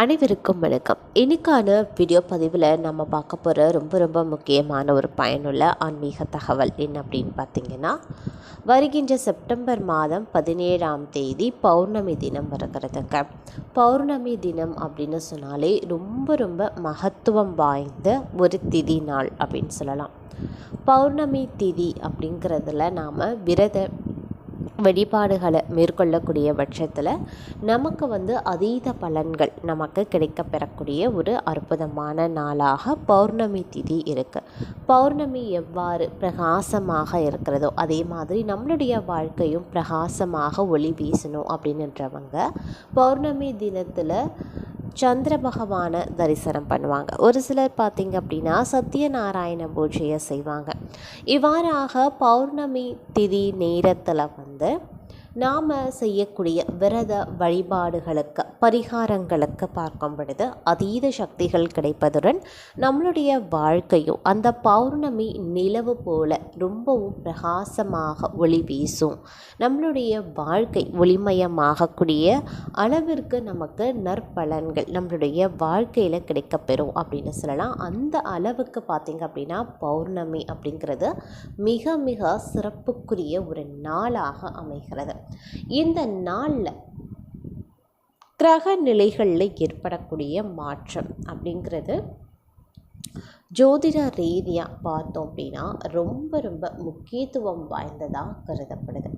அனைவருக்கும் வணக்கம். இன்றைக்கான வீடியோ பதிவில் நம்ம பார்க்க போகிற ரொம்ப ரொம்ப முக்கியமான ஒரு பயனுள்ள ஆன்மீக தகவல் என்ன அப்படின்னு பார்த்தீங்கன்னா வருகின்ற செப்டம்பர் மாதம் பதினேழாம் தேதி பௌர்ணமி தினம் வருகிறதுங்க. பௌர்ணமி தினம் அப்படின்னு சொன்னாலே ரொம்ப ரொம்ப மகத்துவம் வாய்ந்த ஒரு திதி நாள் அப்படின்னு சொல்லலாம். பௌர்ணமி திதி அப்படிங்கிறதுல நாம் விரத வழிபாடுகளை மேற்கொள்ளக்கூடிய பட்சத்தில் நமக்கு வந்து அதீத பலன்கள் நமக்கு கிடைக்க பெறக்கூடிய ஒரு அற்புதமான நாளாக பௌர்ணமி திதி இருக்குது பௌர்ணமி எவ்வாறு பிரகாசமாக இருக்கிறதோ அதே மாதிரி நம்மளுடைய வாழ்க்கையும் பிரகாசமாக ஒளி வீசணும் அப்படின்றவங்க பௌர்ணமி தினத்தில் சந்திர பகவானை தரிசனம் பண்ணுவாங்க. ஒரு சிலர் பார்த்திங்க அப்படின்னா சத்யநாராயண பூஜையை செய்வாங்க. இவ்வாறாக பௌர்ணமி திதி நேரத்தில் வந்து நாம் செய்யக்கூடிய விரத வழிபாடுகளுக்கு பரிகாரங்களுக்கு பார்க்கும் பொழுது அதீத சக்திகள் கிடைப்பதுடன் நம்மளுடைய வாழ்க்கையும் அந்த பௌர்ணமி நிலவு போல ரொம்பவும் பிரகாசமாக ஒளி வீசும். நம்மளுடைய வாழ்க்கை ஒளிமயமாகக்கூடிய அளவிற்கு நமக்கு நற்பலன்கள் நம்மளுடைய வாழ்க்கையில் கிடைக்கப்பெறும் அப்படின்னு சொல்லலாம். அந்த அளவுக்கு பார்த்திங்க அப்படின்னா பௌர்ணமி அப்படிங்கிறது மிக மிக சிறப்புக்குரிய ஒரு நாளாக அமைகிறது. இந்த நாளில் கிரக நிலைகளில் ஏற்படக்கூடிய மாற்றம் அப்படிங்கிறது ஜோதிட ரீதியாக பார்த்தோம் அப்படின்னா ரொம்ப ரொம்ப முக்கியத்துவம் வாய்ந்ததாக கருதப்படுது.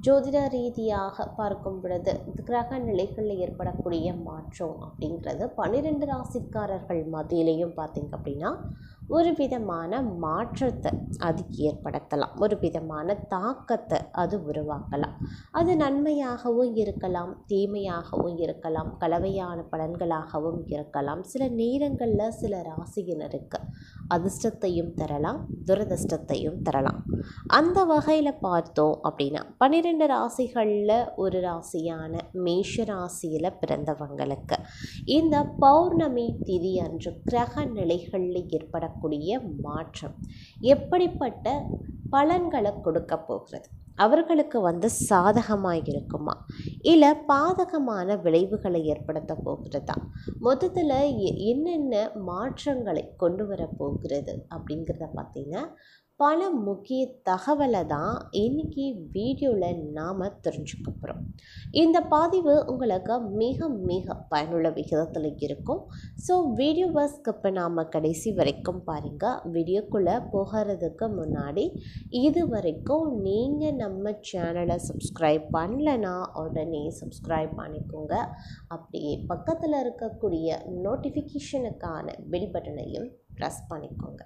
ஜோதிட ரீதியாக பார்க்கும் பொழுது கிரக நிலைகளில் ஏற்படக்கூடிய மாற்றம் அப்படிங்கிறது பன்னிரெண்டு ராசிக்காரர்கள் மத்தியிலையும் பார்த்திங்க அப்படின்னா ஒரு விதமான மாற்றத்தை அது ஏற்படுத்தலாம். ஒரு விதமான தாக்கத்தை அது உருவாக்கலாம். அது நன்மையாகவும் இருக்கலாம் தீமையாகவும் இருக்கலாம் கலவையான பலன்களாகவும் இருக்கலாம். சில நேரங்களில் சில ராசியினருக்கு அதிர்ஷ்டத்தையும் தரலாம் துரதிர்ஷ்டத்தையும் தரலாம். அந்த வகையில் பார்த்தோம் அப்படின்னா பன்னிரெண்டு ராசிகளில் ஒரு ராசியான மேஷ ராசியில் பிறந்தவங்களுக்கு இந்த பௌர்ணமி திதி அன்று கிரக நிலைகளில் ஏற்பட வரக்கூடிய மாற்றம் எப்படிப்பட்ட பலன்களை கொடுக்க போகிறது? அவர்களுக்கு வந்து சாதகமாக இருக்குமா? இல்லை பாதகமான விளைவுகளை ஏற்படுத்த போகிறதா? மொத்தத்தில் என்னென்ன மாற்றங்களை கொண்டு வர போகிறது அப்படிங்கிறத பார்த்தீங்கன்னா பல முக்கிய தகவலை தான் இன்றைக்கி வீடியோவில் நாம் தெரிஞ்சுக்க போகிறோம் இந்த பதிவு உங்களுக்கு மிக மிக பயனுள்ள விகிதத்தில் இருக்கும். ஸோ வீடியோவை ஸ்கிப் நாம் கடைசி வரைக்கும் பாருங்கள் வீடியோக்குள்ளே போகிறதுக்கு முன்னாடி இது வரைக்கும் நீங்கள் நம்ம சேனலை சப்ஸ்கிரைப் பண்ணலைன்னா உடனே சப்ஸ்கிரைப் பண்ணிக்கோங்க. அப்படியே பக்கத்தில் இருக்கக்கூடிய நோட்டிஃபிகேஷனுக்கான பில் பட்டனையும் ப்ரெஸ் பண்ணிக்கோங்க.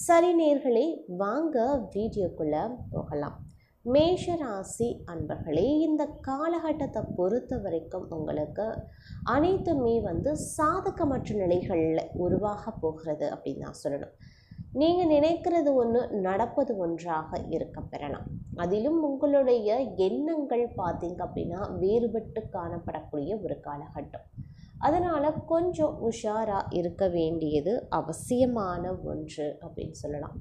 சரி நேர்களே வாங்க வீடியோக்குள்ளே போகலாம். மேஷ ராசி அன்பர்களே இந்த காலகட்டத்தை பொறுத்த வரைக்கும் உங்களுக்கு அனைத்துமே வந்து சாதகமற்ற நிலைகளில் உருவாக போகிறது அப்படின்னு நான் சொல்லணும். நீங்கள் நினைக்கிறது ஒன்று நடப்பது ஒன்றாக இருக்க பெறலாம். அதிலும் உங்களுடைய எண்ணங்கள் பார்த்தீங்க அப்படின்னா வேறுபட்டு காணப்படக்கூடிய ஒரு காலகட்டம். அதனால் கொஞ்சம் உஷாராக இருக்க வேண்டியது அவசியமான ஒன்று அப்படின்னு சொல்லலாம்.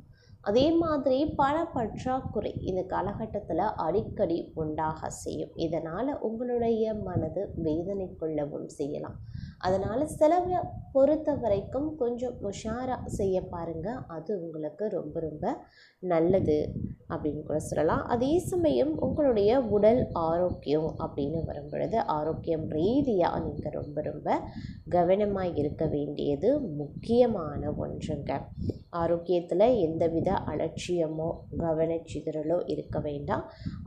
அதே மாதிரி பண பற்றாக்குறை இந்த காலகட்டத்தில் அடிக்கடி உண்டாக செய்யும். இதனால் உங்களுடைய மனது வேதனை கொள்ளவும் செய்யலாம். அதனால் செலவை பொறுத்த வரைக்கும் கொஞ்சம் உஷாராக செய்ய பாருங்கள் அது உங்களுக்கு ரொம்ப ரொம்ப நல்லது அப்படின்னு கூட சொல்லலாம். அதே சமயம் உங்களுடைய உடல் ஆரோக்கியம் அப்படின்னு வரும் பொழுது ஆரோக்கியம் ரீதியாக நீங்கள் ரொம்ப ரொம்ப கவனமாக இருக்க வேண்டியது முக்கியமான ஒன்றுங்க. ஆரோக்கியத்தில் எந்தவித அலட்சியமோ கவனச்சிதறலோ இருக்க வேண்டாம்.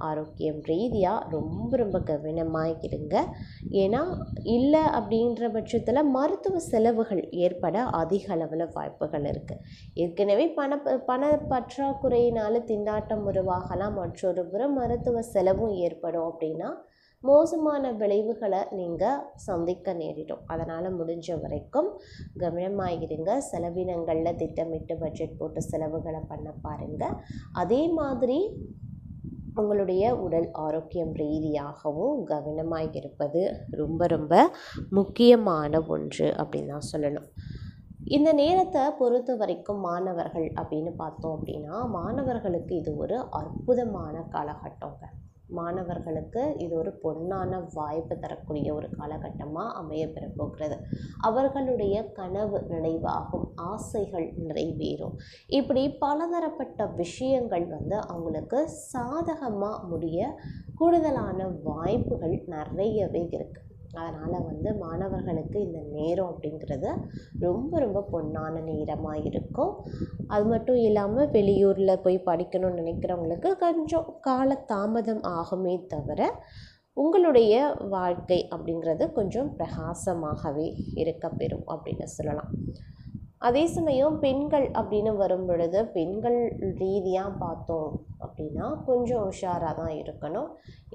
ஆரோக்கியம் ரீதியாக ரொம்ப ரொம்ப கவனமாக இருங்க. ஏன்னா இல்லை அப்படின்ற பட்சத்தில் மருத்துவ செலவுகள் ஏற்பட அதிக அளவில் வாய்ப்புகள் இருக்குது ஏற்கனவே பண பண பற்றாக்குறையினால் திண்டாட்டம் உருவாகலாம் மற்றொரு புறம் மருத்துவ செலவும் ஏற்படும் அப்படின்னா மோசமான விளைவுகளை நீங்கள் சந்திக்க நேரிடும். அதனால் முடிஞ்ச வரைக்கும் கவனமாகிருங்க செலவினங்களில் திட்டமிட்டு பட்ஜெட் போட்டு செலவுகளை பண்ண பாருங்கள் அதே மாதிரி உங்களுடைய உடல் ஆரோக்கியம் ரீதியாகவும் கவனமாக இருப்பது ரொம்ப ரொம்ப முக்கியமான ஒன்று அப்படின்னு தான் சொல்லணும். இந்த நேரத்தை பொறுத்த வரைக்கும் மாணவர்கள் அப்படின்னு பார்த்தோம் அப்படின்னா மாணவர்களுக்கு இது ஒரு அற்புதமான காலகட்டங்க. மாணவர்களுக்கு இது ஒரு பொன்னான வாய்ப்பு தரக்கூடிய ஒரு காலகட்டமாக அமைய பெறப்போகிறது அவர்களுடைய கனவு நினைவாகும் ஆசைகள் நிறைவேறும். இப்படி பலதரப்பட்ட விஷயங்கள் வந்து அவங்களுக்கு சாதகமாக முடிய கூடுதலான வாய்ப்புகள் நிறையவே இருக்குது அதனால் வந்து மாணவர்களுக்கு இந்த நேரம் அப்படிங்கிறது ரொம்ப ரொம்ப பொன்னான நேரமாக இருக்கும். அது மட்டும் இல்லாமல் வெளியூரில் போய் படிக்கணும்னு நினைக்கிறவங்களுக்கு கொஞ்சம் கால தாமதம் ஆகுமே தவிர உங்களுடைய வாழ்க்கை அப்படிங்கிறது கொஞ்சம் பிரகாசமாகவே இருக்க பெறும் அப்படின்னு சொல்லலாம். அதே சமயம் பெண்கள் அப்படின்னு வரும் பொழுது பெண்கள் ரீதியாக பார்த்தோம் அப்படின்னா கொஞ்சம் உஷாராக தான் இருக்கணும்.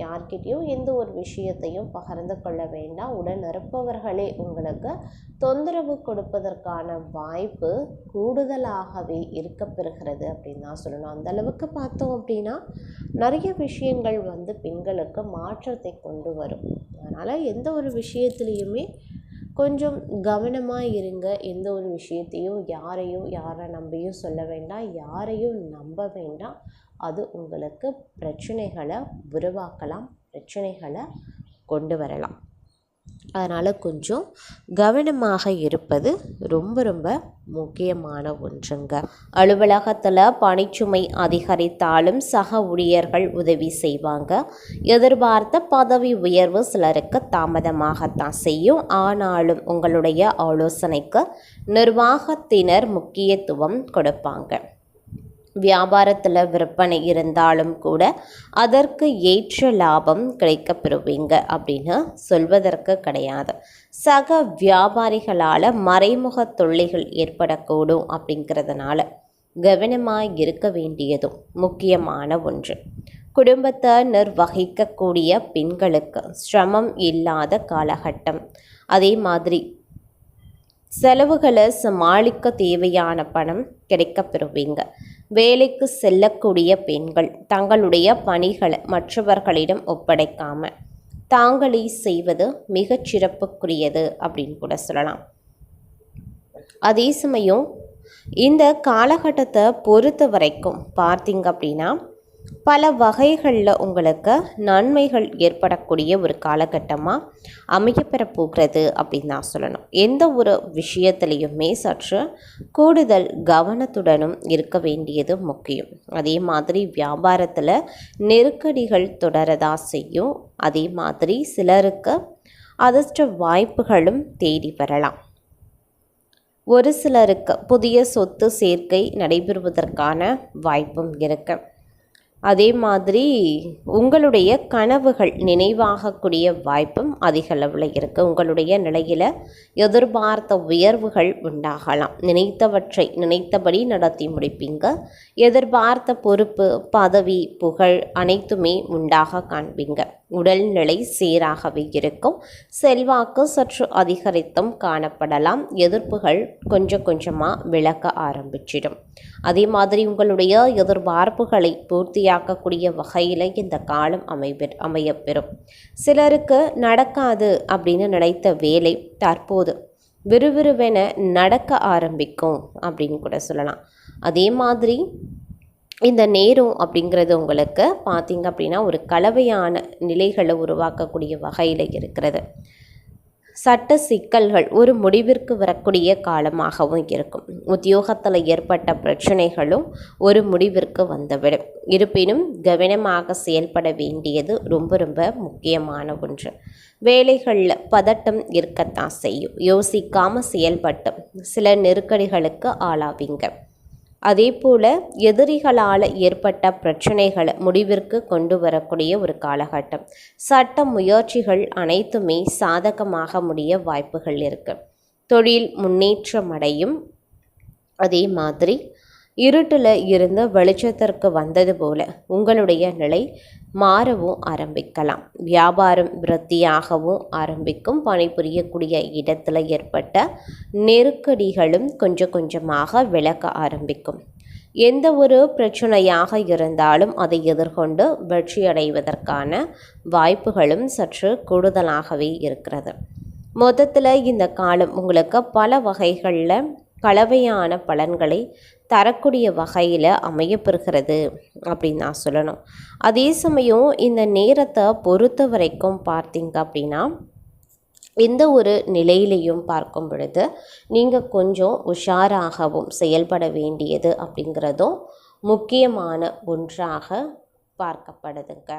யார்கிட்டேயும் எந்த ஒரு விஷயத்தையும் பகிர்ந்து கொள்ள வேண்டாம். உடன் இருப்பவர்களே உங்களுக்கு தொந்தரவு கொடுப்பதற்கான வாய்ப்பு கூடுதலாகவே இருக்க பெறுகிறது அப்படின்னு தான் சொல்லணும். அந்த அளவுக்கு பார்த்தோம் அப்படின்னா நிறைய விஷயங்கள் வந்து பெண்களுக்கு மாற்றத்தை கொண்டு வரும். அதனால் எந்த ஒரு விஷயத்துலேயுமே கொஞ்சம் கவனமாக இருங்க. எந்த ஒரு விஷயத்தையும் யாரையும் யாரை நம்பியும் சொல்ல வேண்டாம். யாரையும் நம்ப வேண்டாம். அது உங்களுக்கு பிரச்சனைகளை உருவாக்கலாம் பிரச்சனைகளை கொண்டு வரலாம். அதனால் கொஞ்சம் கவனமாக இருப்பது ரொம்ப ரொம்ப முக்கியமான ஒன்றுங்க. அலுவலகத்தில் பணிச்சுமை அதிகரித்தாலும் சக ஊழியர்கள் உதவி செய்வாங்க. எதிர்பார்த்த பதவி உயர்வு சிலருக்கு தாமதமாகத்தான் செய்யும். ஆனாலும் உங்களுடைய ஆலோசனைக்கு நிர்வாகத்தினர் முக்கியத்துவம் கொடுப்பாங்க. வியாபாரத்தில் விற்பனை இருந்தாலும் கூட அதற்கு ஏற்ற லாபம் கிடைக்கப்பெறுவீங்க அப்படின்னு சொல்வதற்கு கிடையாது. சக வியாபாரிகளால் மறைமுக தொல்லைகள் ஏற்படக்கூடும் அப்படிங்கிறதுனால கவனமாக இருக்க வேண்டியதும் முக்கியமான ஒன்று. குடும்பத்தை நிர்வகிக்கக்கூடிய பெண்களுக்கு சிரமம் இல்லாத காலகட்டம். அதே மாதிரி செலவுகளை சமாளிக்க தேவையான பணம் கிடைக்கப்பெறுவீங்க. வேலைக்கு செல்லக்கூடிய பெண்கள் தங்களுடைய பணிகளை மற்றவர்களிடம் ஒப்படைக்காம தாங்களே செய்வது மிகச் சிறப்புக்குரியது அப்படின்னு கூட சொல்லலாம். அதே சமயம் இந்த காலகட்டத்தை பொறுத்த வரைக்கும் பார்த்தீங்க அப்படின்னா பல வகைகளில் உங்களுக்கு நன்மைகள் ஏற்படக்கூடிய ஒரு காலகட்டமாக அமையப்பெற போகிறது அப்படின்னு நான் சொல்லணும். எந்த ஒரு விஷயத்துலேயுமே சற்று கூடுதல் கவனத்துடனும் இருக்க வேண்டியது முக்கியம். அதே மாதிரி வியாபாரத்தில் நெருக்கடிகள் தொடரதா செய்யும். அதே மாதிரி சிலருக்கு அதிர்ஷ்ட வாய்ப்புகளும் தேடி வரலாம். ஒரு சிலருக்கு புதிய சொத்து சேர்க்கை நடைபெறுவதற்கான வாய்ப்பும் இருக்குது அதே மாதிரி உங்களுடைய கனவுகள் நினைவாகக்கூடிய வாய்ப்பும் அதிகளவில் இருக்குது உங்களுடைய நிலையில் எதிர்பார்த்த உயர்வுகள் உண்டாகலாம். நினைத்தவற்றை நினைத்தபடி நடத்தி முடிப்பீங்க. எதிர்பார்த்த பொறுப்பு பதவி புகழ் அனைத்துமே உண்டாக காண்பீங்க. உடல்நிலை சீராகவே இருக்கும். செல்வாக்கு சற்று அதிகரித்தும் காணப்படலாம். எதிர்ப்புகள் கொஞ்சம் கொஞ்சமாக விளக்க ஆரம்பிச்சிடும். அதே மாதிரி உங்களுடைய எதிர்பார்ப்புகளை பூர்த்தியாக்கக்கூடிய வகையில் இந்த காலம் அமைப்பெ அமையப்பெறும். சிலருக்கு நடக்காது அப்படின்னு நினைத்த வேலை தற்போது விறுவிறுவென நடக்க ஆரம்பிக்கும் அப்படின்னு கூட சொல்லலாம். அதே மாதிரி இந்த நேரம் அப்படிங்கிறது உங்களுக்கு பார்த்திங்க அப்படின்னா ஒரு கலவையான நிலைகளை உருவாக்கக்கூடிய வகையில் இருக்கிறது. சட்ட சிக்கல்கள் ஒரு முடிவிற்கு வரக்கூடிய காலமாகவும் இருக்கும். உத்தியோகத்தில் ஏற்பட்ட பிரச்சனைகளும் ஒரு முடிவிற்கு வந்துவிடும். இருப்பினும் கவனமாக செயல்பட வேண்டியது ரொம்ப ரொம்ப முக்கியமான ஒன்று. வேலைகளில் பதட்டம் இருக்கத்தான் செய்யும். யோசிக்காமல் செயல்பட்டு சில நெருக்கடிகளுக்கு ஆளாவீங்க. அதே போல் எதிரிகளால் ஏற்பட்ட பிரச்சனைகளை முடிவிற்கு கொண்டு வரக்கூடிய ஒரு காலகட்டம். சட்ட முயற்சிகள் அனைத்துமே சாதகமாக முடிய வாய்ப்புகள் இருக்குது தொழில் முன்னேற்றம் அடையும். அதே மாதிரி இருட்டில் இருந்து வெளிச்சத்திற்கு வந்தது போல உங்களுடைய நிலை மாறவும் ஆரம்பிக்கலாம். வியாபாரம் விருத்தியாகவும் ஆரம்பிக்கும். பணிபுரியக்கூடிய இடத்துல ஏற்பட்ட நெருக்கடிகளும் கொஞ்சம் கொஞ்சமாக விளக்க ஆரம்பிக்கும். எந்த ஒரு பிரச்சனையாக இருந்தாலும் அதை எதிர்கொண்டு வெற்றி அடைவதற்கான வாய்ப்புகளும் சற்று கூடுதலாகவே இருக்கிறது. மொத்தத்தில் இந்த காலம் உங்களுக்கு பல வகைகளில் கலவையான பலன்களை தரக்கூடிய வகையில் அமையப்பெறுகிறது அப்படின்னு நான் சொல்லணும். அதே சமயம் இந்த நேரத்தை பொறுத்த வரைக்கும் பார்த்தீங்க அப்படின்னா எந்த ஒரு நிலையிலையும் பார்க்கும் பொழுது நீங்கள் கொஞ்சம் உஷாராகவும் செயல்பட வேண்டியது அப்படிங்கிறதும் முக்கியமான ஒன்றாக பார்க்கப்படுதுங்க.